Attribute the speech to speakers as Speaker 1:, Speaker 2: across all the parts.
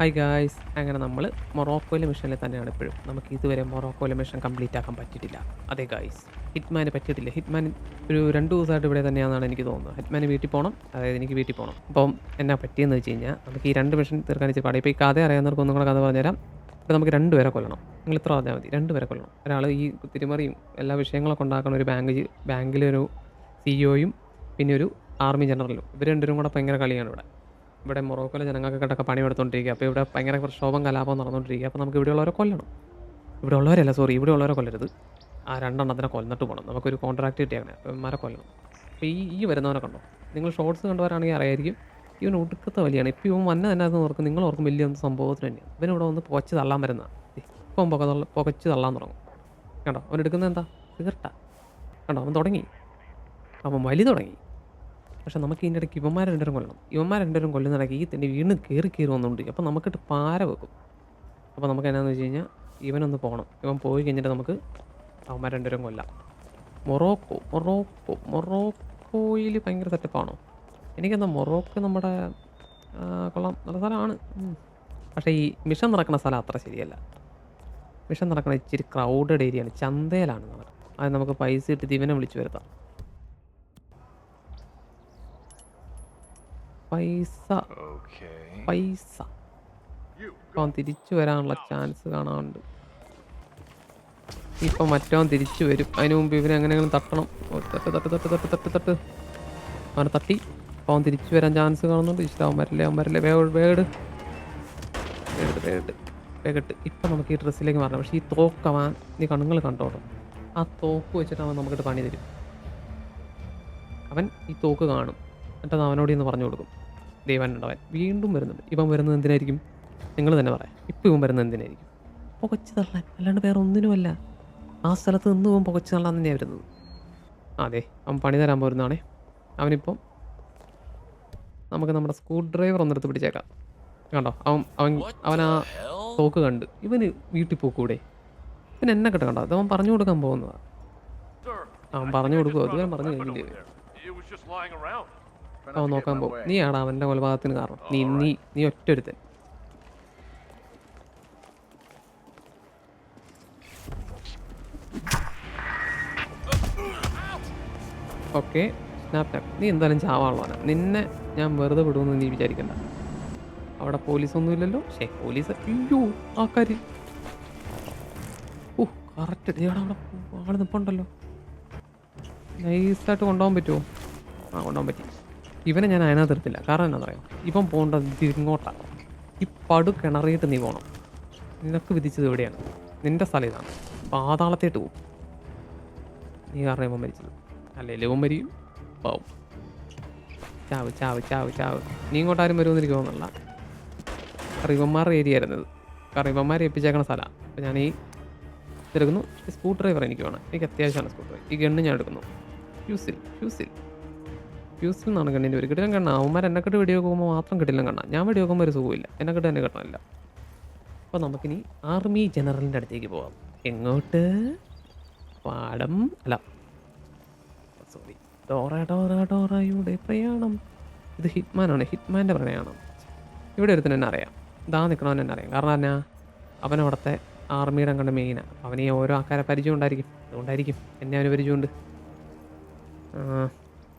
Speaker 1: Hi guys അങ്ങനെ നമ്മൾ മൊറോക്കോയിലെ മിഷനിൽ തന്നെയാണ് ഇപ്പോഴും. നമുക്ക് ഇതുവരെ മൊറോക്കോയിലെ മിഷൻ കംപ്ലീറ്റ് ആക്കാൻ പറ്റിയിട്ടില്ല. അതെ ഗായ്സ് ഹിറ്റ്മാന് പറ്റിയിട്ടില്ല. ഹിറ്റ്മാൻ ഒരു രണ്ട് ദിവസമായിട്ട് ഇവിടെ തന്നെയാണെന്നാണ് എനിക്ക് തോന്നുന്നത്. ഹിറ്റ്മാന് വീട്ടിൽ പോകണം അതായത് എനിക്ക് വീട്ടിൽ പോകണം അപ്പം എന്നാ പറ്റിയെന്ന് വെച്ച് കഴിഞ്ഞാൽ നമുക്ക് ഈ രണ്ട് മിഷൻ തീർക്കാൻ വെച്ച് പാടി. ഇപ്പോൾ ഈ കഥ അറിയാവുന്നവർക്ക് ഒന്നും കൂടെ കഥ പറഞ്ഞുതരാം. ഇപ്പോൾ നമുക്ക് രണ്ട് പേരെ കൊല്ലണം. നിങ്ങൾ ഇത്ര പറഞ്ഞാൽ മതി. രണ്ട് പേരെ കൊല്ലണം. ഒരാൾ ഈ തിരിമറിയും എല്ലാ വിഷയങ്ങളൊക്കെ ഉണ്ടാക്കുന്ന ഒരു ബാങ്ക് ബാങ്കിലൊരു സിഇഒയും പിന്നെ ഒരു ആർമി ജനറലും ഇവർ രണ്ടുപേരും കൂടെ ഭയങ്കര കളിയാണ് ഇവിടെ. ഇവിടെ മൊറോക്കോയിലെ ജനങ്ങൾക്കൊക്കെ പണി എടുത്തുകൊണ്ടിരിക്കുക അപ്പോൾ ഇവിടെ ഭയങ്കര പ്രക്ഷോഭം കലാപം നടന്നുകൊണ്ടിരിക്കുക അപ്പോൾ നമുക്ക് ഇവിടെയുള്ളവരെ കൊല്ലണം. ഇവിടെ ഉള്ളവരല്ല സോറി ഇവിടെ ഉള്ളവരെ കൊല്ലരുത്. ആ രണ്ടെണ്ണത്തിനെ കൊന്നിട്ട് പോകണം നമുക്കൊരു കോൺട്രാക്ട് കിട്ടിയാണ് ഇവന്മാരെ കൊല്ലണം. അപ്പോൾ ഈ ഈ വരുന്നവനെ കണ്ടോ? നിങ്ങൾ ഷോർട്സ് കണ്ടവരാണെങ്കിൽ അറിയായിരിക്കും ഇവൻ ഒടുക്കത്തെ വലിയാണ്. ഇപ്പോൾ ഇവൻ വന്ന തന്നെ അത് ഓർക്കും നിങ്ങൾ ഓർക്കും വലിയ ഒന്ന് സംഭവത്തിന് തന്നെയാണ്. ഇവൻ ഇവിടെ വന്ന് പുകച്ച് തള്ളാൻ വരുന്നതാണ് ഇപ്പം പുക തള്ള തള്ളാൻ തുടങ്ങും. കണ്ടോ? അവൻ എടുക്കുന്നത് എന്താ? തീർട്ടാ കണ്ടോ? അവൻ തുടങ്ങി. അവൻ വലി തുടങ്ങി. പക്ഷെ നമുക്ക് ഇതിന്റെ ഇടയ്ക്ക് ഇവന്മാർ രണ്ടുപേരും കൊല്ലണം. ഇവന്മാർ രണ്ടുപേരും കൊല്ലുന്നിടയ്ക്ക് ഈ തന്നെ വീണ്ടും കയറി കയറി വന്നുകൊണ്ട് അപ്പോൾ നമുക്കിട്ട് പാര വെക്കും. അപ്പോൾ നമുക്ക് എന്നാന്ന് വെച്ച് കഴിഞ്ഞാൽ ഇവനൊന്ന് പോകണം. ഇവൻ പോയി കഴിഞ്ഞിട്ട് നമുക്ക് അവന്മാർ രണ്ടുപേരും കൊല്ലാം. മൊറോക്കോ മൊറോക്കോ മൊറോക്കോയിൽ ഭയങ്കര സെറ്റപ്പാണോ? എനിക്കെന്താ മൊറോക്കോ നമ്മുടെ കൊള്ളാം. നല്ല സ്ഥലമാണ്. പക്ഷേ ഈ മിഷൻ നടക്കുന്ന സ്ഥലം അത്ര ശരിയല്ല. മിഷൻ നടക്കുന്ന ഇച്ചിരി ക്രൗഡഡ് ഏരിയയാണ് ചന്തയിലാണ് നടക്കുന്നത് അത് നമുക്ക് പൈസ ഇട്ട് ഇവനെ വിളിച്ചു വരുത്താം. പൈസ. പൈസ. ഇപ്പം തിരിച്ചു വരാനുള്ള ചാൻസ് കാണാറുണ്ട് ഇപ്പൊ മറ്റവൻ തിരിച്ചു വരും. അതിനു മുമ്പ് ഇവനെ എങ്ങനെയെങ്കിലും തട്ടണം. തട്ട് തട്ട് തട്ട് തട്ട് തട്ട് തട്ട്. അവനെ തട്ടി. അവൻ തിരിച്ചു വരാൻ ചാൻസ് കാണുന്നുണ്ട്. ഇഷ്ടം അവൻ വരല്ലേ അവൻ വരല്ലേ വേഗം വേഗട് വേഗട്ട് വേഗട്ട് വേഗട്ട് ഇപ്പം നമുക്ക് ഈ ഡ്രസ്സിലേക്ക് മാറണം പക്ഷേ ഈ തോക്ക് അവൻ നീ കണ്ണുങ്ങൾ കണ്ടോട്ടോ ആ തോക്ക് വെച്ചിട്ട് അവൻ നമുക്കിട്ട് പണി തരും. അവൻ ഈ തോക്ക് കാണും. എന്നിട്ട് അവനോട് ഇന്ന് പറഞ്ഞു കൊടുക്കും. ദൈവനുണ്ടവൻ വീണ്ടും വരുന്നുണ്ട്. ഇവൻ വരുന്നത് എന്തിനായിരിക്കും? നിങ്ങൾ തന്നെ പറയാം. ഇപ്പം ഇവൻ വരുന്നത് എന്തിനായിരിക്കും? പുകച്ച് തള്ളാൻ. അല്ലാണ്ട് വേറെ ഒന്നിനുമല്ല. ആ സ്ഥലത്ത് നിന്ന് ഇവൻ പുകച്ച് തള്ളാൻ തന്നെയാണ് വരുന്നത്. അതെ അവൻ പണി തരാൻ പോരുന്നതാണേ. അവനിപ്പം നമുക്ക് നമ്മുടെ സ്ക്രൂ ഡ്രൈവർ ഒന്നെടുത്ത് പിടിച്ചേക്കാം. കണ്ടോ? അവൻ അവൻ അവൻ ആ തോക്ക് കണ്ട്. ഇവന് വീട്ടിൽ പോക്കൂടെ? പിന്നെ എന്നെ കിട്ടും കണ്ടോ? അത് അവൻ പറഞ്ഞു കൊടുക്കാൻ
Speaker 2: പോകുന്നതാണ്
Speaker 1: അവൻ പറഞ്ഞു കൊടുക്കുമോ അതുവരെ പറഞ്ഞു കഴിഞ്ഞില്ലേ? അവൻ നോക്കാൻ പോകും നീയാണ് അവന്റെ കൊലപാതകത്തിന് കാരണം. നീ നീ നീ ഒറ്റൊരുത്തൻ ഓക്കെ സ്നാപ്പ് നീ എന്തായാലും ചാവാനുള്ളവനാ. നിന്നെ ഞാൻ വെറുതെ വിടുമെന്ന് നീ വിചാരിക്കണ്ട. അവിടെ പോലീസൊന്നും ഇല്ലല്ലോ ശേ പോലീസ് അയ്യോ ആ കാര്യം. ഓ കറക്റ്റ് അവിടെ അവിടെ ആൾ നിൽപ്പുണ്ടല്ലോ നൈസായിട്ട് കൊണ്ടുപോകാൻ പറ്റുമോ? ആ കൊണ്ടുപോകാൻ പറ്റി. ഇവനെ ഞാൻ അതിനകത്ത് എടുത്തില്ല. കാരണം പറയുക ഇവൻ പോകേണ്ടത് ഇങ്ങോട്ടാണ്. ഈ പടു കിണറിയിട്ട് നീ പോകണം നിനക്ക് വിധിച്ചത് എവിടെയാണ് നിന്റെ സ്ഥലം ഇതാണ്. പാതാളത്തേട്ട് പോകും. നീ കാരണം ഇവൻ മരിച്ചത്. അല്ലേ ഇവൻ മരിയും പാവും. ചാവ് ചാവ് ചാവ് ചാവ്. നീ ഇങ്ങോട്ട് ആരും വരുമെന്ന് എനിക്ക് തോന്നുന്നില്ല കറിവന്മാരുടെ ഏരിയ ആയിരുന്നത്. കറിവന്മാരെ എപ്പിച്ചേക്കണ സ്ഥലമാണ് അപ്പോൾ ഞാൻ ഈ ഇതെടുക്കുന്നു സ്കൂട്ടർ ഡ്രൈവർ എനിക്ക് വേണം. എനിക്ക് അത്യാവശ്യമാണ് സ്കൂട്ടർ. ഈ ഗണ്ണ് ഞാൻ എടുക്കുന്നു. ഫ്യൂസിൽ ഫ്യൂസിൽ. ഫ്യൂസിൽ നിന്നാണ് കണ്ണിന്റെ ഒരു കിട്ടില്ല കണ്ണ അവന്മാർ എന്നെ കിട്ട് വെടി വെക്കുമ്പോൾ മാത്രം കിട്ടില്ല കണ്ണ. ഞാൻ വെടി വെക്കുമ്പോൾ ഒരു സുഖമില്ല എന്നെ കിട്ട് തന്നെ കിട്ടണമില്ല അപ്പോൾ നമുക്കിനി ആർമി ജനറലിന്റെ അടുത്തേക്ക് പോകാം എങ്ങോട്ട്? പാടം അല്ല. സോറി ഡോറ ഡോറ ഡോറയുടെ പ്രയാണം. ഇത് ഹിറ്റ്മാനാണ്. ഹിറ്റ്മാന്റെ പ്രയാണം. ഇവിടെ ഒരുത്തിന് തന്നെ അറിയാം. ഇതാ നിൽക്കണമെന്ന് തന്നെ അറിയാം. കാരണം എന്നാ? അവൻ അവിടുത്തെ ആർമിയുടെ കണ്ട് മെയിനാണ് അവന് ഈ ഓരോ ആൾക്കാരെ പരിചയം ഉണ്ടായിരിക്കും. അതുകൊണ്ടായിരിക്കും. എന്നെ അവന് പരിചയമുണ്ട്.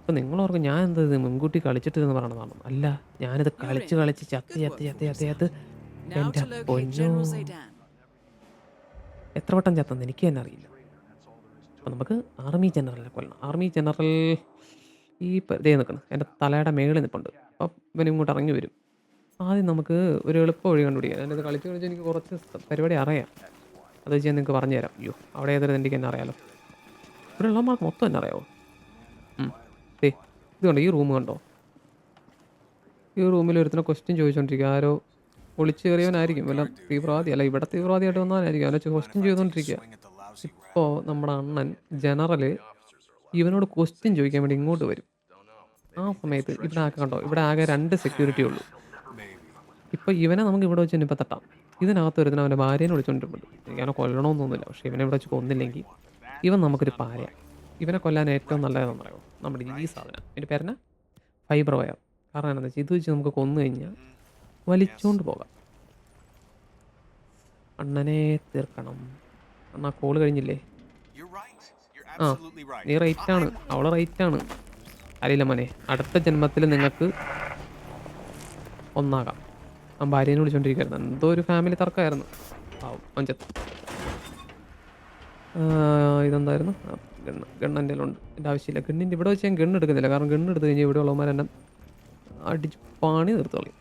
Speaker 1: അപ്പോൾ നിങ്ങളോർക്കും ഞാൻ എന്താ ഇത് മുൻകൂട്ടി കളിച്ചിട്ടിരുന്ന് പറയണതാണ്. അല്ല ഞാനിത് കളിച്ച് കളിച്ച് ചത്ത് ചത്ത് ചത്ത് ചത്ത് ചത്ത്.
Speaker 3: എന്റെ
Speaker 1: പൊന്നോ. എത്ര വട്ടം ചത്തെന്ന് എനിക്ക് തന്നെ അറിയില്ല. അപ്പം നമുക്ക് ആർമി ജനറലിനെ കൊല്ലണം ആർമി ജനറൽ ഈ ഇതേ നിൽക്കണം. എന്റെ തലയുടെ മേളിൽ നിൽപ്പുണ്ട്. അപ്പം ഇവൻ ഇങ്ങോട്ട് ഇറങ്ങി വരും. ആദ്യം നമുക്ക് ഒരു എളുപ്പ വഴി കണ്ടുപിടിക്കാം. ഞാനിത് കളിച്ച് കളിച്ച് എനിക്ക് കുറച്ച് പരിപാടി അറിയാം. അത് വെച്ച് ഞാൻ നിങ്ങൾക്ക് പറഞ്ഞുതരാം. അയ്യോ അവിടെ ഏതൊരു എനിക്ക് തന്നെ അറിയാമല്ലോ ഇവിടെ ഉള്ളമാർക്ക് മൊത്തം തന്നെ അറിയാമോ. ദേ ഇത് കണ്ടോ ഈ റൂം കണ്ടോ? ഈ റൂമിൽ ഒരുത്തിനെ ക്വസ്റ്റ്യൻ ചോദിച്ചുകൊണ്ടിരിക്കുക ആരോ ഒളിച്ചു കയറിയവനായിരിക്കും വല്ല തീവ്രവാദി അല്ല ഇവിടെ തീവ്രവാദിയായിട്ട് വന്നവനായിരിക്കും. അവനെ ക്വസ്റ്റ്യൻ ചെയ്തുകൊണ്ടിരിക്കുക ഇപ്പോൾ നമ്മുടെ അണ്ണൻ ജനറൽ ഇവനോട് ക്വസ്റ്റ്യൻ ചോദിക്കാൻ വേണ്ടി ഇങ്ങോട്ട് വരും. ആ സമയത്ത് ഇവിടെ ആകെ കണ്ടോ? ഇവിടെ ആകെ രണ്ട് സെക്യൂരിറ്റി ഉള്ളൂ. ഇപ്പോൾ ഇവനെ നമുക്ക് ഇവിടെ വെച്ച് ഇനിയിപ്പോൾ തട്ടാം. ഇതിനകത്ത് വരുന്ന അവന്റെ ഭാര്യനെ വിളിച്ചുകൊണ്ടിരിപ്പുണ്ട് എനിക്ക് അവനെ കൊല്ലണമെന്നൊന്നുമില്ല പക്ഷേ ഇവനെ ഇവിടെ വെച്ച് കൊന്നില്ലെങ്കിൽ ഇവൻ നമുക്കൊരു പാര ഇവനെ കൊല്ലാൻ ഏറ്റവും നല്ലതെന്ന് പറയുമോ? നമ്മുടെ ഈ സാധനം. ഇതിന്റെ പേരന ഫൈബർ വയർ കാരണം എന്താണെന്ന് വെച്ചാൽ ഇത് വെച്ച് നമുക്ക് കൊന്നു കഴിഞ്ഞാൽ വലിച്ചുകൊണ്ട് പോകാം. അണ്ണനെ തീർക്കണം. അണ്ണാ കോൾ കഴിഞ്ഞില്ലേ. ആ നീ റൈറ്റ് ആണ്. അവൾ റൈറ്റ് ആണ്. അറിയില്ല മോനെ. അടുത്ത ജന്മത്തിൽ നിങ്ങൾക്ക് ഒന്നാകാം. ആ ഭാര്യനെ വിളിച്ചോണ്ടിരിക്കുകയായിരുന്നു എന്തോ ഒരു ഫാമിലി തർക്കമായിരുന്നു. ആവും അഞ്ചത്ത് ഇതെന്തായിരുന്നു ആ, ഗണ്ണ് ഗണ്ണ് എന്റെ ഉണ്ട് എന്റെ ആവശ്യമില്ല. ഗണ്ണിന്റെ ഇവിടെ വെച്ച് ഞാൻ ഗണ്ണ് എടുക്കുന്നില്ല. കാരണം ഗണ്ണ് എടുത്ത് കഴിഞ്ഞാൽ ഇവിടെ ഉള്ളവന്മാർ എന്നെ അടിച്ച് പാണി നിർത്തോളി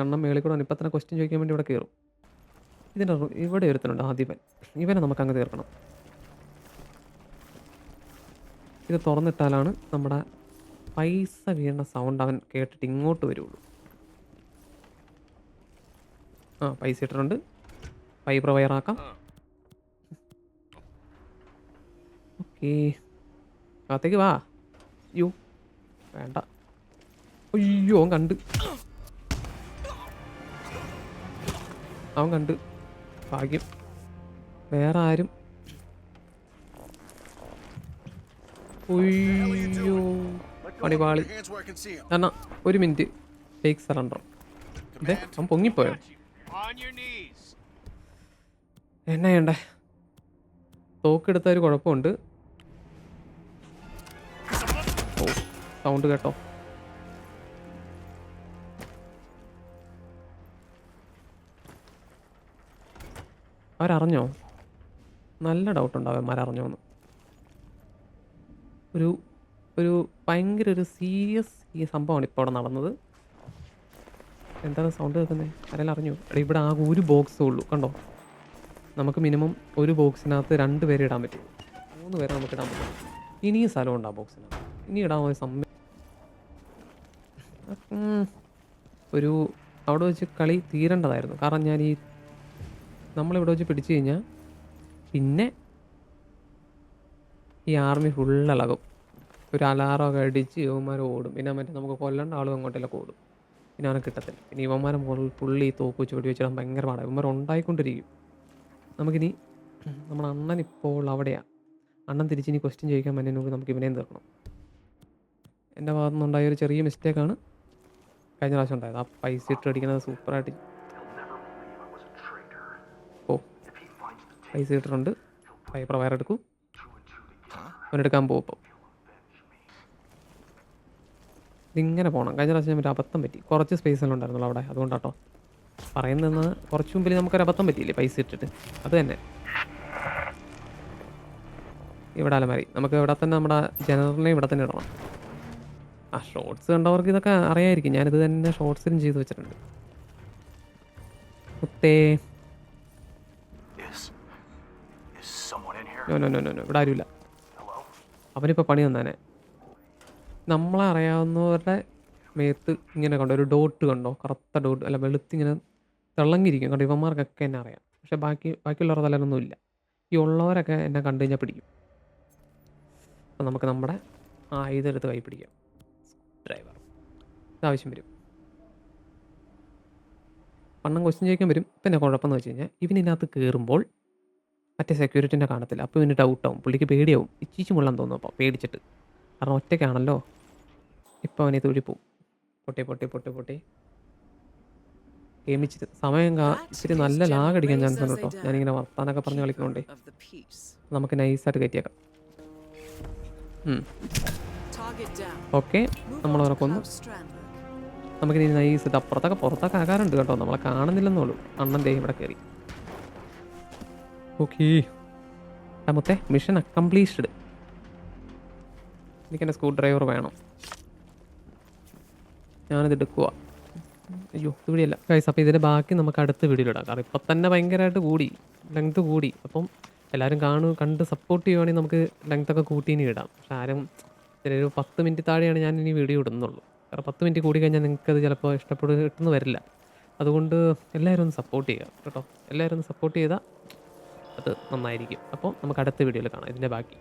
Speaker 1: എണ്ണം മേളിൽ കൂടെ ഇപ്പം തന്നെ ക്വസ്റ്റ്യൻ ചോദിക്കാൻ വേണ്ടി ഇവിടെ കയറും. ഇതിന്റെ ഇവിടെ ഒരുത്തനുണ്ട് ആദ്യവൻ ഇവനെ നമുക്ക് അങ്ങ് തീർക്കണം. ഇത് തുറന്നിട്ടാലാണ് നമ്മുടെ പൈസ വീണ സൗണ്ട് അവൻ കേട്ടിട്ട് ഇങ്ങോട്ട് വരുള്ളൂ. ആ പൈസ ഇട്ടിട്ടുണ്ട്. ഫൈബർ വയറാക്കാം ഓക്കേ അകത്തേക്ക് വാ. അയ്യോ വേണ്ട. അയ്യോ അവൻ കണ്ട്. അവൻ കണ്ട്. ഭാഗ്യം. വേറെ ആരും. ഉയ്യോ പണിപാളി. എന്നാ ഒരു മിനിറ്റ്. ടേക്ക് സറണ്ടർ അതെ അവൻ പൊങ്ങിപ്പോയോ. എന്നാ ചെയ്യണ്ടേ? തോക്കെടുത്ത ഒരു കുഴപ്പമുണ്ട്. സൗണ്ട് കേട്ടോ. അവരറിഞ്ഞോ? നല്ല ഡൗട്ടുണ്ട് അവന്മാരറിഞ്ഞോന്ന്. ഒരു ഒരു ഭയങ്കര ഒരു സീരിയസ് ഈ സംഭവമാണ് ഇപ്പോൾ അവിടെ നടന്നത്. എന്താണ് സൗണ്ട് കേൾക്കുന്നത് ആരെല്ലാം അറിഞ്ഞു? എടാ ഇവിടെ ആകെ ഒരു ബോക്സേ ഉള്ളൂ കണ്ടോ? നമുക്ക് മിനിമം ഒരു ബോക്സിനകത്ത് രണ്ട് പേരെ ഇടാൻ പറ്റും. മൂന്ന് പേരെ നമുക്ക് ഇടാൻ പറ്റും. ഇനിയും സ്ഥലമുണ്ട് ബോക്സിനകത്ത് ഇനി ഇടാൻ ഒരു സമ്മ ഉം. ഒരു അവിടെ വെച്ച് കളി തീരേണ്ടതായിരുന്നു. കാരണം ഞാൻ ഈ നമ്മളിവിടെ വെച്ച് പിടിച്ചു കഴിഞ്ഞാൽ പിന്നെ ഈ ആർമി ഫുള്ളിളകും ഒരു അലാറമൊക്കെ അടിച്ച് യുവന്മാർ ഓടും. പിന്നെ മറ്റേ നമുക്ക് കൊല്ലേണ്ട ആളും അങ്ങോട്ടേലൊക്കെ ഓടും പിന്നെ അവനെ കിട്ടത്തില്ല. പിന്നെ ഇവന്മാരെ പുള്ളി ഈ തോക്ക് വെച്ച് വെടി വെച്ചിടാൻ ഭയങ്കര പാടാണ് ഇവന്മാർ ഉണ്ടായിക്കൊണ്ടിരിക്കും. നമുക്കിനി നമ്മുടെ അണ്ണൻ ഇപ്പോൾ അവിടെയാണ് അണ്ണൻ തിരിച്ചിനി ക്വസ്റ്റ്യൻ ചോദിക്കാൻ പറ്റുന്നതിന് നമുക്ക് ഇവനെയും തീർക്കണം. എന്റെ ഭാഗത്തുനിന്നുണ്ടായ ഒരു ചെറിയ മിസ്റ്റേക്കാണ് കഴിഞ്ഞ പ്രാവശ്യം ഉണ്ടായത് ആ പൈസ ഇട്ട് അടിക്കുന്നത് സൂപ്പറായിട്ട് ഓ പൈസ ഇട്ടിട്ടുണ്ട്. ഫൈബർ വയർ എടുക്കൂ. അവനെടുക്കാൻ പോകും ഇപ്പോൾ ഇതിങ്ങനെ പോകണം കഴിഞ്ഞ പ്രാവശ്യം ഒരു അബദ്ധം പറ്റി. കുറച്ച് സ്പേസ് ഉണ്ടായിരുന്നുള്ളൂ അവിടെ. അതുകൊണ്ടാട്ടോ. പറയുന്നത് കുറച്ച് മുമ്പിൽ നമുക്കൊരു അബദ്ധം പറ്റിയില്ലേ പൈസ ഇട്ടിട്ട്? അത് തന്നെ. ഇവിടെ അലമാരി. നമുക്ക് ഇവിടെ തന്നെ നമ്മുടെ ജനറലിനെ ഇവിടെ തന്നെ ഇടണം. ആ ഷോർട്സ് കണ്ടവർക്ക് ഇതൊക്കെ അറിയായിരിക്കും. ഞാനിത് തന്നെ ഷോർട്സിലും ചെയ്തു വെച്ചിട്ടുണ്ട്. മുത്തേ ഇവിടെ ആരുമില്ല? അവനിപ്പോൾ പണി തന്നാനെ നമ്മളെ അറിയാവുന്നവരുടെ മേത്ത് ഇങ്ങനെ കണ്ടോ ഒരു ഡോട്ട് കണ്ടോ കറുത്ത ഡോട്ട് അല്ല വെളുത്തിങ്ങനെ തിളങ്ങിയിരിക്കും. കണ്ടോ ഇവന്മാർക്കൊക്കെ എന്നെ അറിയാം. പക്ഷെ ബാക്കി ബാക്കിയുള്ളവരുടെ തലനൊന്നും ഇല്ല. ഈ ഉള്ളവരൊക്കെ എന്നെ കണ്ടു കഴിഞ്ഞാൽ പിടിക്കും. അപ്പം നമുക്ക് നമ്മുടെ ആയുധം എടുത്ത് കൈ പിടിക്കാം. ഡ്രൈവർ ഇതാവശ്യം വരും. പണം ക്വസ്റ്റ്യൻ ചോദിക്കാൻ വരും. പിന്നെ കുഴപ്പമെന്ന് വെച്ച് കഴിഞ്ഞാൽ ഇവനകത്ത് കയറുമ്പോൾ മറ്റേ സെക്യൂരിറ്റിനെ കാണത്തില്ല. അപ്പോൾ ഇവന് ഡൗട്ടാവും പുള്ളിക്ക് പേടിയാവും. ഇച്ചിച്ച് മുള്ളാൻ തോന്നും അപ്പോൾ പേടിച്ചിട്ട്. കാരണം ഒറ്റയ്ക്കാണല്ലോ. ഇപ്പോൾ അവനെ തൊഴിപ്പോവും പൊട്ടി പൊട്ടി പൊട്ടി പൊട്ടി. ഗെയിമിച്ചിട്ട് സമയം കാ ഇച്ചിരി നല്ല ലാഗ് അടിക്കാൻ ചാൻസ് ഉണ്ട്? കേട്ടോ ഞാനിങ്ങനെ വർത്താനൊക്കെ പറഞ്ഞ് കളിക്കുന്നുണ്ടേ. നമുക്ക് നൈസായിട്ട് കയറ്റിയേക്കാം. ഓക്കെ നമ്മൾ
Speaker 4: നമുക്ക്
Speaker 1: അവരെ
Speaker 4: Klaus
Speaker 1: നമുക്കിനി നൈസ് ഇത് അപ്പുറത്തൊക്കെ പുറത്തൊക്കെ ആകാറുണ്ട് കേട്ടോ. നമ്മളെ കാണുന്നില്ലെന്നുള്ളൂ അണ്ണൻ ദേ ഇവിടെ കയറി ഓക്കേ. മുത്തേ മിഷൻ അക്കംപ്ലീഷ്ഡ് എനിക്കെന്റെ സ്ക്രൂ ഡ്രൈവർ വേണം. ഞാനിത് എടുക്കുക അയ്യോ ഇവിടെയല്ല. കൈസ് അപ്പോൾ ഇതിന്റെ ബാക്കി നമുക്ക് അടുത്ത ഇടാം. കാരണം ഇപ്പം തന്നെ ഭയങ്കരമായിട്ട് കൂടി. ലെങ്ത് കൂടി. അപ്പം എല്ലാവരും കാണും കണ്ട് സപ്പോർട്ട് ചെയ്യുവാണെങ്കിൽ നമുക്ക് ലെങ്ത്തൊക്കെ ഒക്കെ കൂട്ടി ഇനി ഇടാം. പക്ഷെ ആരും ഒരു പത്ത് മിനിറ്റ് താഴെയാണ് ഞാൻ ഇനി വീഡിയോ ഇടുന്നുള്ളൂ. കാരണം പത്ത് മിനിറ്റ് കൂടി കഴിഞ്ഞാൽ നിങ്ങൾക്കത് ചിലപ്പോൾ ഇഷ്ടപ്പെടുക ഇട്ടെന്ന് വരില്ല. അതുകൊണ്ട് എല്ലാവരും ഒന്ന് സപ്പോർട്ട് ചെയ്യുക കേട്ടോ. എല്ലാവരും ഒന്ന് സപ്പോർട്ട് ചെയ്താൽ അത് നന്നായിരിക്കും. അപ്പോൾ നമുക്ക് അടുത്ത വീഡിയോയിൽ കാണാം. ഇതിന്റെ ബാക്കി.